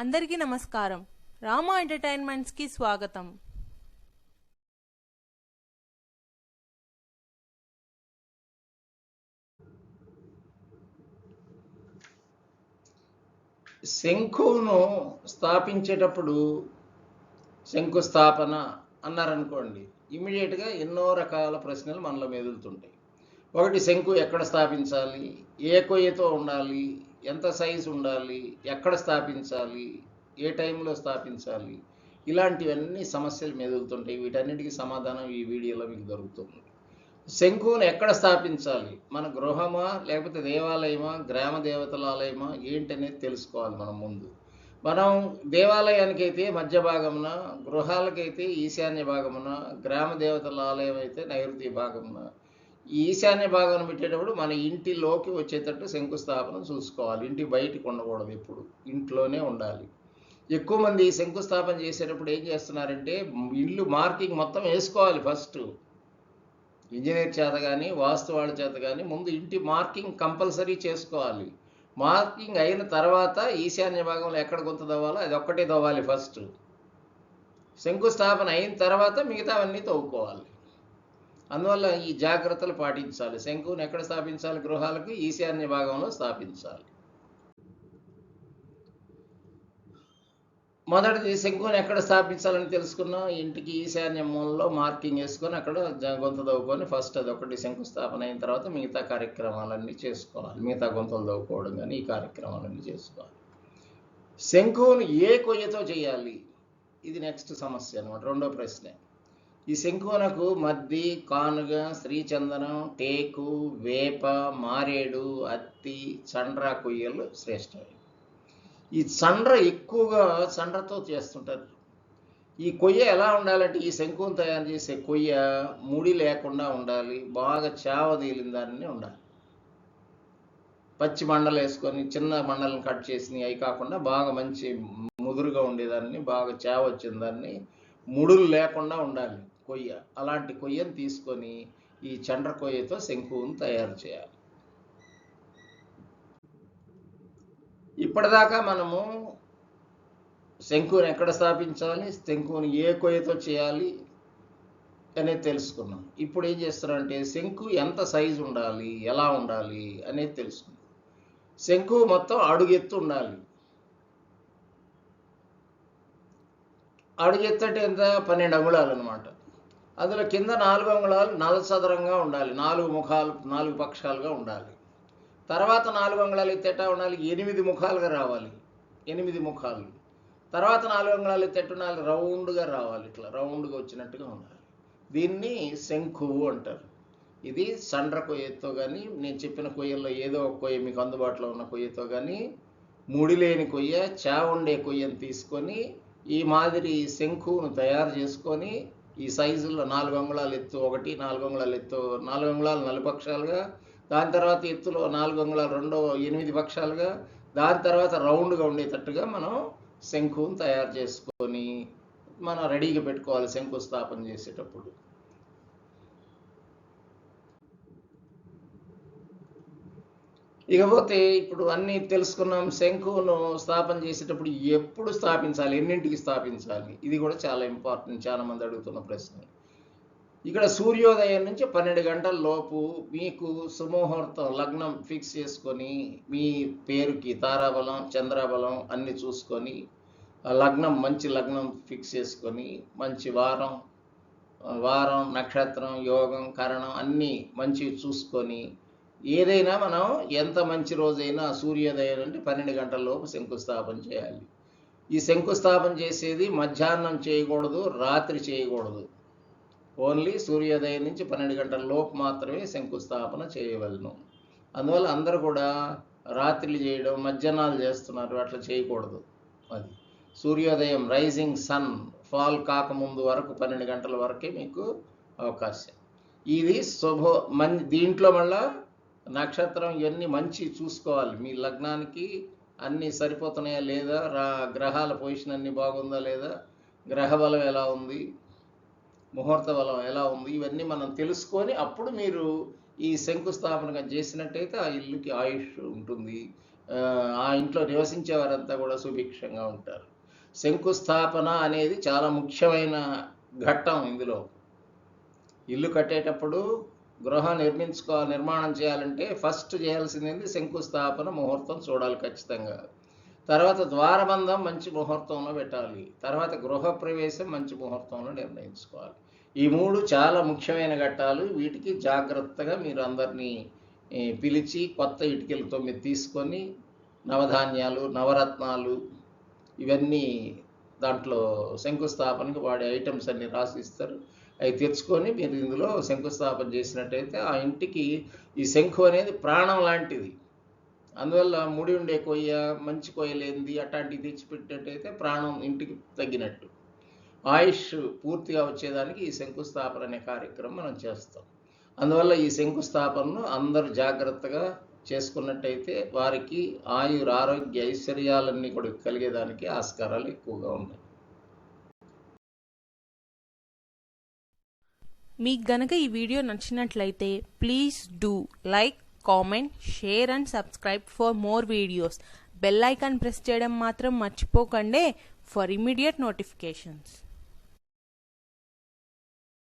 అందరికీ నమస్కారం. రామా ఎంటర్టైన్మెంట్స్కి స్వాగతం. శంఖును స్థాపించేటప్పుడు శంకుస్థాపన అన్నారనుకోండి ఇమీడియట్గా ఎన్నో రకాల ప్రశ్నలు మనలో మెదులుతుంటాయి. ఒకటి శంకు ఎక్కడ స్థాపించాలి? ఏ కొయ్యతో ఉండాలి? ఎంత సైజు ఉండాలి ఎక్కడ స్థాపించాలి ఏ టైంలో స్థాపించాలి ఇలాంటివన్నీ సమస్యలు మెదులుతుంటాయి. వీటన్నిటికీ సమాధానం ఈ వీడియోలో మీకు దొరుకుతుంది. శంకువును ఎక్కడ స్థాపించాలి? మన గృహమా లేకపోతే దేవాలయమా గ్రామ దేవతల ఆలయమా ఏంటనేది తెలుసుకోవాలి మనం ముందు. మనం దేవాలయానికైతే మధ్య భాగమున గృహాలకైతే ఈశాన్య భాగమున గ్రామ దేవతల ఆలయం అయితే నైరుతి భాగమున ఈశాన్య భాగం పెట్టేటప్పుడు మన ఇంటిలోకి వచ్చేటట్టు శంకుస్థాపన చూసుకోవాలి. ఇంటి బయటికి ఉండకూడదు ఎప్పుడు. ఇంట్లోనే ఉండాలి. ఎక్కువ మంది శంకుస్థాపన చేసేటప్పుడు ఏం చేస్తున్నారంటే ఇల్లు మార్కింగ్ మొత్తం వేసుకోవాలి ఫస్ట్. ఇంజనీర్ చేత కానీ వాస్తు వాళ్ళ చేత కానీ ముందు ఇంటి మార్కింగ్ కంపల్సరీ చేసుకోవాలి. మార్కింగ్ అయిన తర్వాత ఈశాన్య భాగంలో ఎక్కడ గుంత తవ్వాలో అది ఒక్కటే తవ్వాలి ఫస్ట్. శంకుస్థాపన అయిన తర్వాత మిగతావన్నీ తవ్వుకోవాలి. అందువల్ల ఈ జాగ్రత్తలు పాటించాలి. శంకుని ఎక్కడ స్థాపించాలి? గృహాలకు ఈశాన్య భాగంలో స్థాపించాలి. మొదటిది శంకుని ఎక్కడ స్థాపించాలని తెలుసుకున్నాం ఇంటికి ఈశాన్య మూలలో మార్కింగ్ వేసుకొని అక్కడ గొంత దవ్వుకొని తవ్వుకొని ఫస్ట్ అది ఒకటి శంకుస్థాపన అయిన తర్వాత మిగతా కార్యక్రమాలన్నీ చేసుకోవాలి. మిగతా గుంతలు తవ్వుకోవడం కానీ ఈ కార్యక్రమాలన్నీ చేసుకోవాలి. శంకువును ఏ కొయ్యతో చేయాలి? ఇది నెక్స్ట్ సమస్య అనమాట రెండో ప్రశ్న. ఈ శంకువునకు మద్ది కానుగ శ్రీచందనం టేకు వేప మారేడు అత్తి చండ్ర కొయ్యలు శ్రేష్టమైనవి ఈ చండ్ర ఎక్కువగా చండ్రతో చేస్తుంటారు. ఈ కొయ్య ఎలా ఉండాలంటే ఈ శంకుని తయారు చేసే కొయ్య ముడి లేకుండా ఉండాలి బాగా చావ తేలిన దాన్ని ఉండాలి. పచ్చి మండలు వేసుకొని చిన్న మండలను కట్ చేసి అవి కాకుండా బాగా మంచి ముదురుగా ఉండేదాన్ని బాగా చావ వచ్చిన దాన్ని ముడులు లేకుండా ఉండాలి. కొయ్య. అలాంటి కొయ్యను తీసుకొని ఈ చండ్ర కొయ్యతో శంకువును తయారు చేయాలి. ఇప్పటిదాకా మనము శంకువుని ఎక్కడ స్థాపించాలి శంకుని ఏ కొయ్యతో చేయాలి అనేది తెలుసుకున్నాం. ఇప్పుడు ఏం చేస్తున్నారంటే శంకు ఎంత సైజు ఉండాలి ఎలా ఉండాలి అనేది తెలుసుకున్నాం. శంకు మొత్తం అడుగెత్తు ఉండాలి. అడుగెత్తు అంటే ఎంత పన్నెండు అంగుళాలు అనమాట అందులో కింద నాలుగు అంగుళాలు నలసదరంగా ఉండాలి. నాలుగు ముఖాలు నాలుగు పక్షాలుగా ఉండాలి. తర్వాత నాలుగు అంగుళాలు ఎత్తేటా ఉండాలి. ఎనిమిది ముఖాలుగా రావాలి. ఎనిమిది ముఖాలు. తర్వాత నాలుగు అంగుళాలు ఎత్తేట ఉండాలి. రౌండ్గా రావాలి. ఇట్లా రౌండ్గా వచ్చినట్టుగా ఉండాలి. దీన్ని శంఖువు అంటారు. ఇది సండ్ర కొయ్యతో కానీ నేను చెప్పిన కొయ్యల్లో ఏదో ఒక కొయ్య మీకు అందుబాటులో ఉన్న కొయ్యతో కానీ ముడి లేని కొయ్య చావుండే కొయ్యను తీసుకొని ఈ మాదిరి శంఖువును తయారు చేసుకొని ఈ సైజుల్లో నాలుగు అంగుళాలు ఎత్తు ఒకటి నాలుగు అంగుళాలు ఎత్తు నాలుగు అంగుళాలు నలుపక్షాలుగా దాని తర్వాత ఎత్తులో నాలుగు అంగుళాలు రెండో ఎనిమిది పక్షాలుగా దాని తర్వాత రౌండ్గా ఉండేటట్టుగా మనం శంకుని తయారు చేసుకొని మనం రెడీగా పెట్టుకోవాలి శంకుస్థాపన చేసేటప్పుడు. ఇకపోతే ఇప్పుడు అన్నీ తెలుసుకున్నాం శంకును స్థాపన చేసేటప్పుడు ఎప్పుడు స్థాపించాలి? ఎన్నింటికి స్థాపించాలి? ఇది కూడా చాలా ఇంపార్టెంట్ చాలా మంది అడుగుతున్న ప్రశ్న. ఇక్కడ సూర్యోదయం నుంచి పన్నెండు గంటల లోపు మీకు సుముహూర్తం లగ్నం ఫిక్స్ చేసుకొని మీ పేరుకి తారాబలం చంద్రబలం అన్ని చూసుకొని లగ్నం మంచి లగ్నం ఫిక్స్ చేసుకొని మంచి వారం వారం నక్షత్రం యోగం కరణం అన్నీ మంచి చూసుకొని ఏదైనా మనం ఎంత మంచి రోజైనా సూర్యోదయం అంటే పన్నెండు గంటల లోపు శంకుస్థాపన చేయాలి. ఈ శంకుస్థాపన చేసేది మధ్యాహ్నం చేయకూడదు రాత్రి చేయకూడదు. ఓన్లీ సూర్యోదయం నుంచి పన్నెండు గంటల లోపు మాత్రమే శంకుస్థాపన చేయవలను. అందువల్ల అందరూ కూడా రాత్రిలు చేయడం మధ్యాహ్నాలు చేస్తున్నారు అట్లా చేయకూడదు. అది సూర్యోదయం రైజింగ్ సన్ ఫాల్ కాకముందు వరకు పన్నెండు గంటల వరకే మీకు అవకాశం. ఇది శుభ మన్ దీంట్లో మళ్ళా నక్షత్రం ఇవన్నీ మంచి చూసుకోవాలి? మీ లగ్నానికి అన్నీ సరిపోతున్నాయా లేదా? రా గ్రహాల పొజిషన్ అన్నీ బాగుందా లేదా? గ్రహ బలం ఎలా ఉంది? ముహూర్త బలం ఎలా ఉంది? ఇవన్నీ మనం తెలుసుకొని అప్పుడు మీరు ఈ శంకుస్థాపన చేసినట్టయితే ఆ ఇల్లుకి ఆయుష్ ఉంటుంది. ఆ, ఆ ఇంట్లో నివసించే వారంతా కూడా సుభిక్షంగా ఉంటారు. శంకుస్థాపన అనేది చాలా ముఖ్యమైన ఘట్టం ఇందులో. ఇల్లు కట్టేటప్పుడు గృహ నిర్మించుకోవాలి నిర్మాణం చేయాలంటే ఫస్ట్ చేయాల్సింది శంకుస్థాపన ముహూర్తం చూడాలి ఖచ్చితంగా. తర్వాత ద్వారబంధం మంచి ముహూర్తంలో పెట్టాలి. తర్వాత గృహప్రవేశం మంచి ముహూర్తంలో నిర్ణయించుకోవాలి. ఈ మూడు చాలా ముఖ్యమైన ఘట్టాలు. వీటికి జాగ్రత్తగా మీరు అందరినీ పిలిచి కొత్త ఇటుకలు తొమ్మిది తీసుకొని నవధాన్యాలు నవరత్నాలు ఇవన్నీ దాంట్లో శంకుస్థాపనకి వాడే ఐటమ్స్ అన్ని రాసిస్తారు. అవి తెచ్చుకొని మీరు ఇందులో శంకుస్థాపన చేసినట్టయితే ఆ ఇంటికి ఈ శంఖు అనేది ప్రాణం లాంటిది. అందువల్ల ముడి ఉండే కొయ్య మంచి కొయ్య లేనిది అట్లాంటివి తెచ్చిపెట్టినట్టయితే ప్రాణం ఇంటికి తగ్గినట్టు. ఆయుష్ పూర్తిగా వచ్చేదానికి ఈ శంకుస్థాపన అనే కార్యక్రమం మనం చేస్తాం. అందువల్ల ఈ శంకుస్థాపనను అందరూ జాగ్రత్తగా చేసుకున్నట్టయితే వారికి ఆయుర ఆరోగ్య ఐశ్వర్యాలన్నీ కూడా కలిగేదానికి ఆస్కారాలు ఎక్కువగా ఉన్నాయి. మీకు గనక ఈ వీడియో నచ్చినట్లయితే please do like comment share and subscribe for more videos. Bell icon press చేయడం మాత్రం మర్చిపోకండి. For immediate notifications.